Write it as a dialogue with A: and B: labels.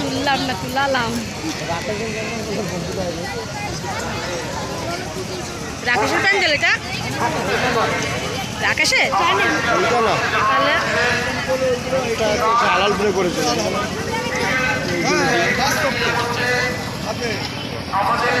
A: তুলালাম না তুলালাম। রাকেশের প্যান্ডেল এটা?
B: ওইটা
A: তাহলে
C: আমাদের